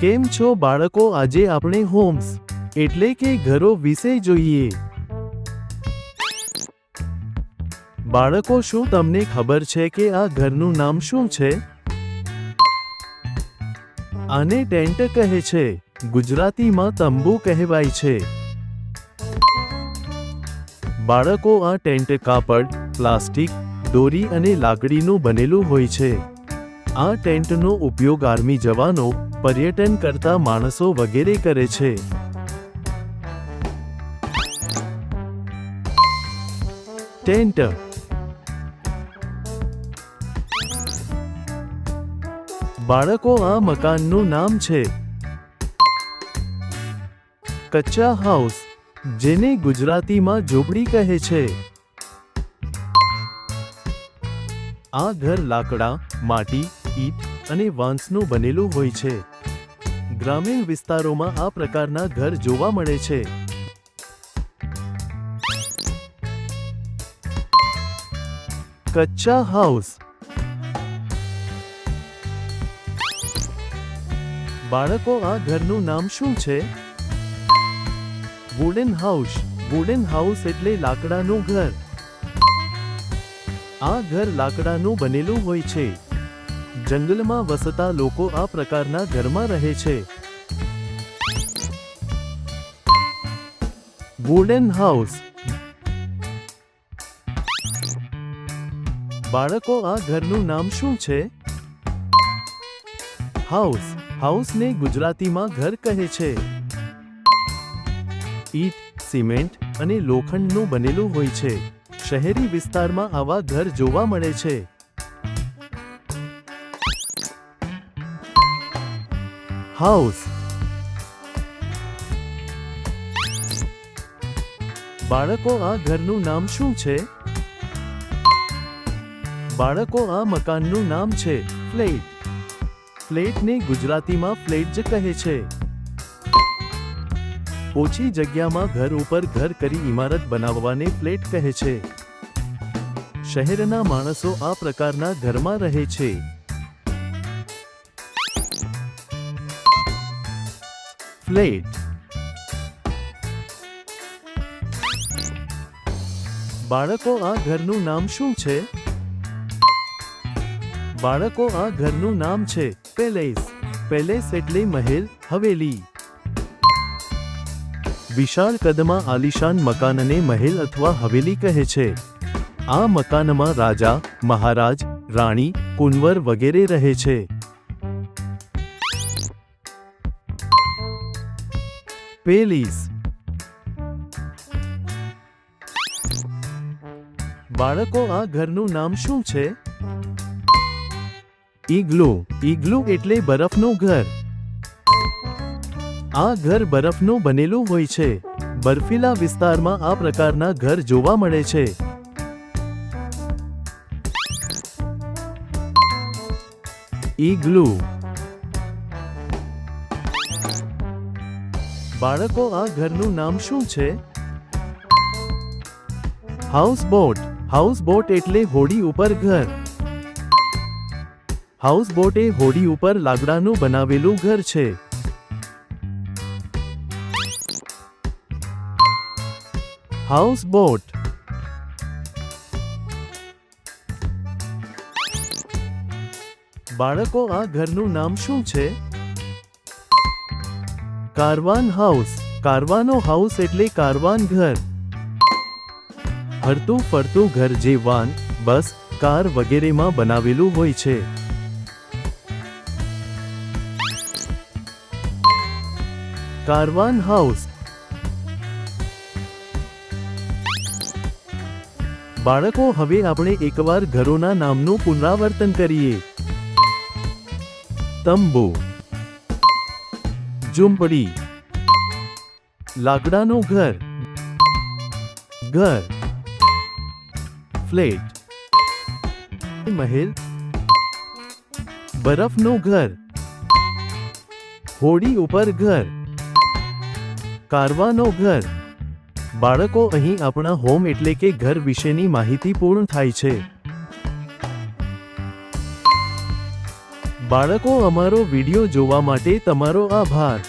કેમ છો બાળકો? આજે આપણે હોમ્સ એટલે કે ઘરો વિશે જોઈએ. બાળકો, શું તમને ખબર છે કે આ ઘરનું નામ શું છે? આને ટેન્ટ કહે છે. ગુજરાતીમાં તંબુ કહેવાય છે. બાળકો, આ ટેન્ટ કાપડ, પ્લાસ્ટિક, દોરી અને લાકડીનું બનેલું હોય છે. આ ટેન્ટનો ઉપયોગ આર્મી જવાનો, પર્યટન કરતા માણસો વગેરે કરે છે. ટેન્ટ. બાળકો આ મકાનનું નામ છે. કચ્ચા હાઉસ, જેને ગુજરાતીમાં ઝૂંપડી કહે છે. આ ઘર લાકડા, માટી ઈંટ અને વાંસનું બનેલું હોય છે. ગ્રામીણ વિસ્તારોમાં આ પ્રકારના ઘર જોવા મળે છે. કચ્ચા હાઉસ. બાળકો આ ઘરનું નામ શું છે? વુડન હાઉસ વુડન હાઉસ એટલે લાકડાનું ઘર. આ ઘર લાકડાનું બનેલું હોય છે. જંગલમાં વસતા લોકો આ પ્રકારના ઘરમાં રહે છે. વુડન હાઉસ બાળકો, આ ઘરનું નામ શું છે? હાઉસ હાઉસને ગુજરાતીમાં ઘર કહે છે. ઈટ, સિમેન્ટ અને લોખંડનું બનેલું હોય છે. શહેરી વિસ્તારમાં આવા ઘર જોવા મળે છે. હાઉસ બાળકો, આ ઘરનું નામ શું છે? બાળકો, આ મકાનનું નામ છે ફ્લેટ. ફ્લેટને ગુજરાતીમાં ફ્લેટ જ કહે છે. ઓછી જગ્યામાં ઘર ઉપર ઘર કરી ઇમારત બનાવવાને ફ્લેટ કહે છે. શહેરના માણસો આ પ્રકારના ઘરમાં રહે છે. ફ્લેટ બાળકો, આ ઘરનું નામ શું છે? બાળકો, આ ઘરનું નામ છે પેલેસ. પેલેસ એટલે મહેલ, હવેલી. વિશાળ કદમાં આલિશાન મકાનને મહેલ અથવા હવેલી કહે છે. આ મકાનમાં રાજા, મહારાજ, રાણી, કુંવર વગેરે રહે છે. પેલીસ બાળકો, આ ઘરનું નામ શું છે? ઈગ્લુ. ઈગ્લુ એટલે બરફનું ઘર. આ ઘર બરફનું બનેલું હોય છે. બર્ફીલા વિસ્તારમાં આ પ્રકારના ઘર જોવા મળે છે. ઈગ્લુ. બાળકો, આ ઘરનું નામ શું છે? હાઉસ બોટ હાઉસ બોટ એટલે હોડી ઉપર ઘર. હાઉસ બોટ એ હોડી ઉપર લાકડાનું બનાવેલું ઘર છે. હાઉસ બોટ બાળકો, આ ઘરનું નામ શું છે? કારવાન હાઉસ કારવાનો હાઉસ એટલે કારવાન ઘર. હરતું ફરતું ઘર જે વાન, બસ, કાર વગેરેમાં બનાવેલું હોય છે. કારવાન હાઉસ બાળકો, હવે આપણે એકવાર ઘરોના નામનું પુનરાવર્તન કરીએ. તંબુ. ઝૂંપડી લાકડાનું ઘર. ઘર. ફ્લેટ. મહેલ. બરફનું ઘર. હોડી ઉપર ઘર. કારવાનો ઘર. બાળકો અહીં આપણા હોમ એટલે કે ઘર વિશેની માહિતી પૂર્ણ થાય છે. બાળકો અમારો વીડિયો જોવા માટે તમારો આભાર.